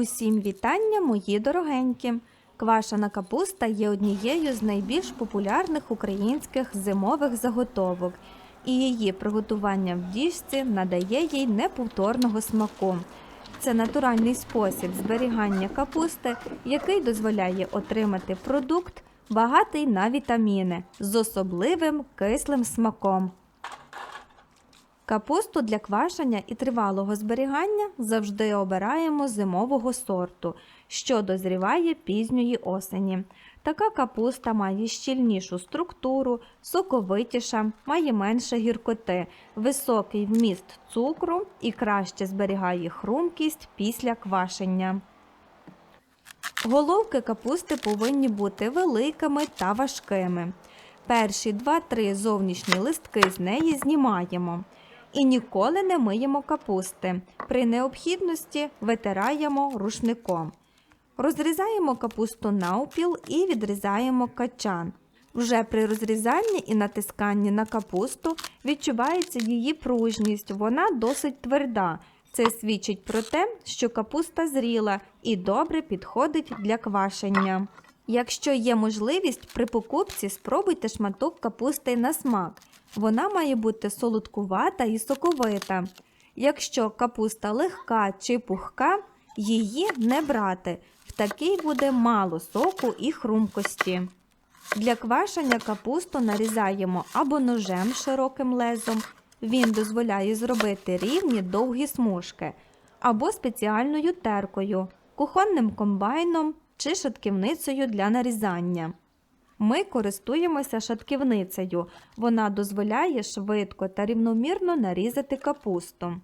Усім вітання, мої дорогенькі! Квашена капуста є однією з найбільш популярних українських зимових заготовок, і її приготування в діжці надає їй неповторного смаку. Це натуральний спосіб зберігання капусти, який дозволяє отримати продукт, багатий на вітаміни з особливим кислим смаком. Капусту для квашення і тривалого зберігання завжди обираємо зимового сорту, що дозріває пізньої осені. Така капуста має щільнішу структуру, соковитіша, має менше гіркоти, високий вміст цукру і краще зберігає хрумкість після квашення. Головки капусти повинні бути великими та важкими. Перші 2-3 зовнішні листки з неї знімаємо. І ніколи не миємо капусти. При необхідності витираємо рушником. Розрізаємо капусту навпіл і відрізаємо качан. Вже при розрізанні і натисканні на капусту відчувається її пружність, вона досить тверда. Це свідчить про те, що капуста зріла і добре підходить для квашення. Якщо є можливість, при покупці спробуйте шматок капусти на смак. Вона має бути солодкувата і соковита. Якщо капуста легка чи пухка, її не брати. В такій буде мало соку і хрумкості. Для квашення капусту нарізаємо або ножем широким лезом. Він дозволяє зробити рівні довгі смужки, або спеціальною теркою, кухонним комбайном чи шатківницею для нарізання. Ми користуємося шатківницею. Вона дозволяє швидко та рівномірно нарізати капусту.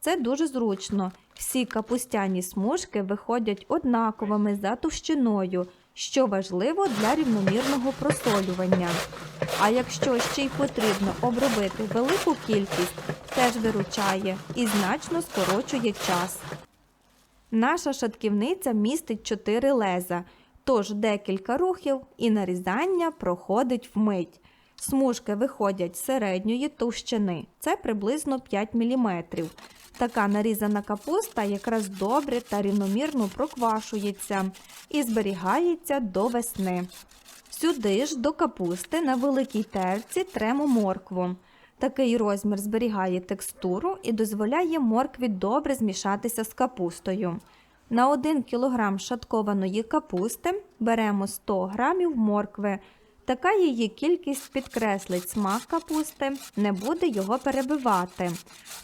Це дуже зручно. Всі капустяні смужки виходять однаковими за товщиною, що важливо для рівномірного просолювання. А якщо ще й потрібно обробити велику кількість, теж виручає і значно скорочує час. Наша шатківниця містить 4 леза, тож декілька рухів і нарізання проходить вмить. Смужки виходять середньої товщини, це приблизно 5 мм. Така нарізана капуста якраз добре та рівномірно проквашується і зберігається до весни. Сюди ж до капусти на великій терці тремо моркву. Такий розмір зберігає текстуру і дозволяє моркві добре змішатися з капустою. На 1 кг шаткованої капусти беремо 100 г моркви. Така її кількість підкреслить смак капусти, не буде його перебивати.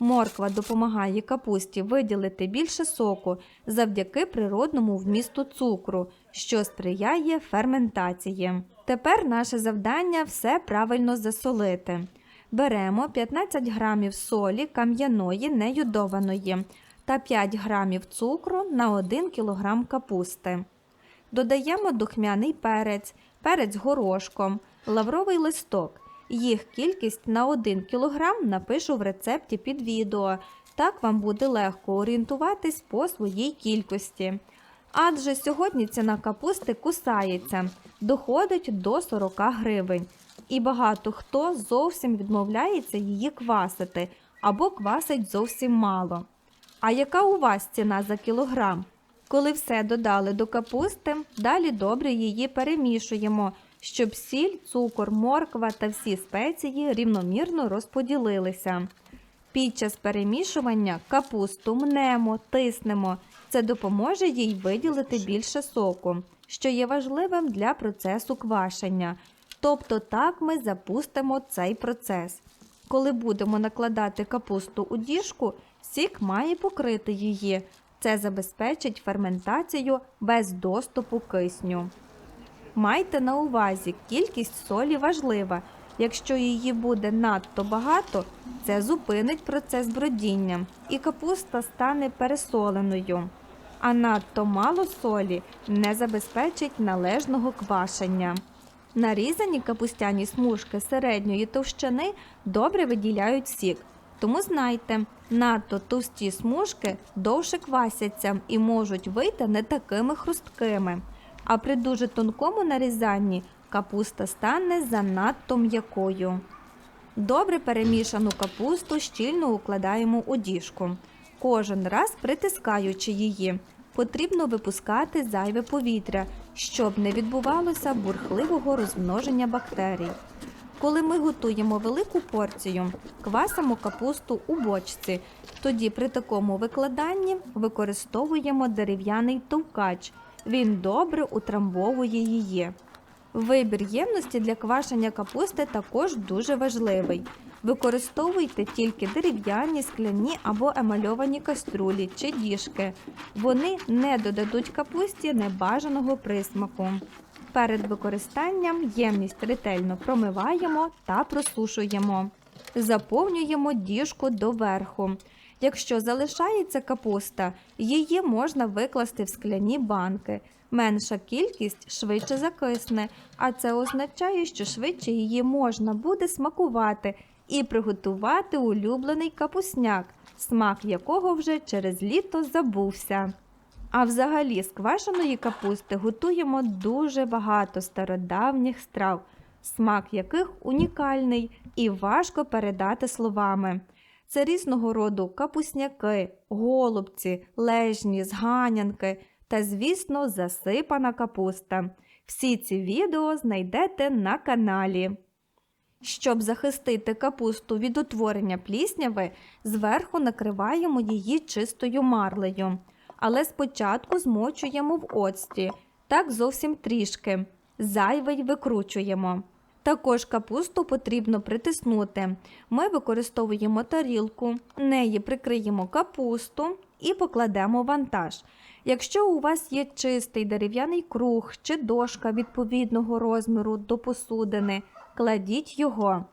Морква допомагає капусті виділити більше соку завдяки природному вмісту цукру, що сприяє ферментації. Тепер наше завдання все правильно засолити. Беремо 15 г солі кам'яної неюдованої та 5 г цукру на 1 кг капусти. Додаємо духмяний перець, перець горошком, лавровий листок. Їх кількість на 1 кг напишу в рецепті під відео. Так вам буде легко орієнтуватись по своїй кількості. Адже сьогодні ціна капусти кусається, доходить до 40 гривень. І багато хто зовсім відмовляється її квасити або квасить зовсім мало. А яка у вас ціна за кілограм? Коли все додали до капусти, далі добре її перемішуємо, щоб сіль, цукор, морква та всі спеції рівномірно розподілилися. Під час перемішування капусту мнемо, тиснемо. Це допоможе їй виділити більше соку, що є важливим для процесу квашення. Тобто так ми запустимо цей процес. Коли будемо накладати капусту у діжку, сік має покрити її. Це забезпечить ферментацію без доступу кисню. Майте на увазі, кількість солі важлива. Якщо її буде надто багато, це зупинить процес бродіння і капуста стане пересоленою. А надто мало солі не забезпечить належного квашення. Нарізані капустяні смужки середньої товщини добре виділяють сік. Тому знайте, надто товсті смужки довше квасяться і можуть вийти не такими хрусткими. А при дуже тонкому нарізанні капуста стане занадто м'якою. Добре перемішану капусту щільно укладаємо у діжку, кожен раз притискаючи її. потрібно випускати зайве повітря, щоб не відбувалося бурхливого розмноження бактерій. Коли ми готуємо велику порцію, квасимо капусту у бочці. Тоді при такому викладанні використовуємо дерев'яний товкач. Він добре утрамбовує її. Вибір ємності для квашення капусти також дуже важливий. Використовуйте тільки дерев'яні, скляні або емальовані каструлі чи діжки. Вони не додадуть капусті небажаного присмаку. Перед використанням ємність ретельно промиваємо та просушуємо. Заповнюємо діжку доверху. Якщо залишається капуста, її можна викласти в скляні банки. Менша кількість швидше закисне, а це означає, що швидше її можна буде смакувати і приготувати улюблений капусняк, смак якого вже через літо забувся. А взагалі з квашеної капусти готуємо дуже багато стародавніх страв, смак яких унікальний і важко передати словами. Це різного роду капусняки, голубці, лежні, зганянки та, звісно, засипана капуста. Всі ці відео знайдете на каналі. Щоб захистити капусту від утворення плісняви, зверху накриваємо її чистою марлею. Але спочатку змочуємо в оцті, так зовсім трішки. Зайвий викручуємо. Також капусту потрібно притиснути. Ми використовуємо тарілку, неї прикриємо капусту і покладемо вантаж. Якщо у вас є чистий дерев'яний круг чи дошка відповідного розміру до посудини, кладіть його.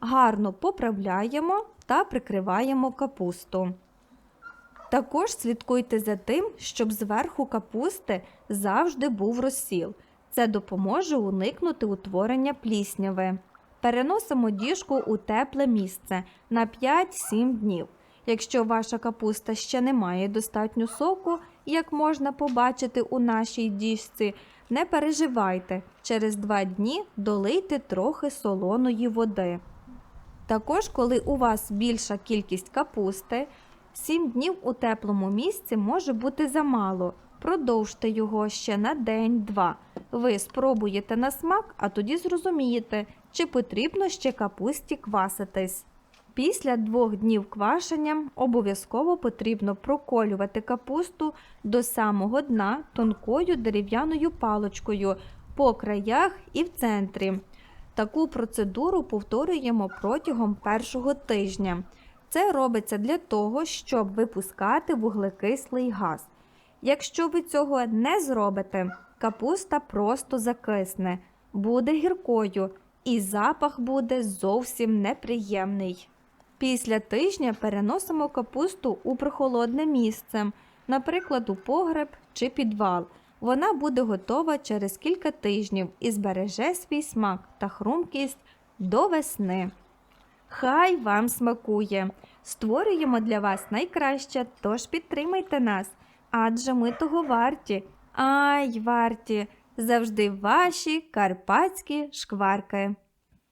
Гарно поправляємо та прикриваємо капусту. Також слідкуйте за тим, щоб зверху капусти завжди був розсіл. Це допоможе уникнути утворення плісняви. Переносимо діжку у тепле місце на 5-7 днів. Якщо ваша капуста ще не має достатньо соку, як можна побачити у нашій діжці, не переживайте, через 2 дні долийте трохи солоної води. Також, коли у вас більша кількість капусти, 7 днів у теплому місці може бути замало. Продовжте його ще на день-два. Ви спробуєте на смак, а тоді зрозумієте, чи потрібно ще капусті кваситись. Після двох днів квашення обов'язково потрібно проколювати капусту до самого дна тонкою дерев'яною палочкою по краях і в центрі. Таку процедуру повторюємо протягом першого тижня. Це робиться для того, щоб випускати вуглекислий газ. Якщо ви цього не зробите, капуста просто закисне, буде гіркою і запах буде зовсім неприємний. Після тижня переносимо капусту у прохолодне місце, наприклад, у погреб чи підвал. Вона буде готова через кілька тижнів і збереже свій смак та хрумкість до весни. Хай вам смакує! Створюємо для вас найкраще, тож підтримайте нас, адже ми того варті. Ай, варті! Завжди ваші карпатські шкварки.